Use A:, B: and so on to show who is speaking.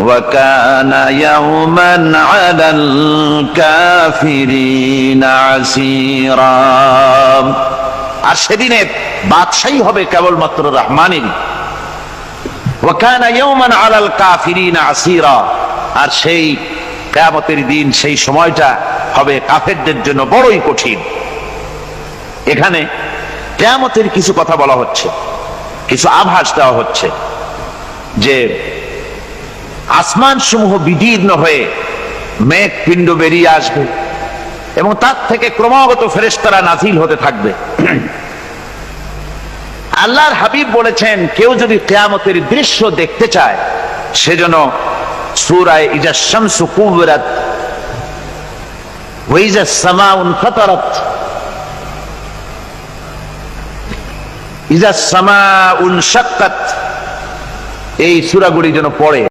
A: وكان يوما على الكافرين عسيرا আর সেদিনে বাদশাহী হবে কেবলমাত্র রহমানের ওয়াকান ইয়াওমান আলাল কাফিরিন আসিরা আর সেই কিয়ামতের দিন সেই সময়টা হবে কাফেরদের জন্য বড়ই কঠিন এখানে কেয়ামতের কিছু কথা বলা হচ্ছে কিছু আভাস দেওয়া হচ্ছে যে আসমান সমূহ বিদীর্ণ হয়ে মেঘ পিণ্ড বেরিয়ে আসবে এবং তার থেকে ক্রমাগত ফেরেশতারা নাজিল হতে থাকবে। আল্লাহর হাবিব বলেছেন, কেউ যদি কেয়ামতের দৃশ্য দেখতে চায় সেজন্য এই সূরাগুলি যেন পড়ে।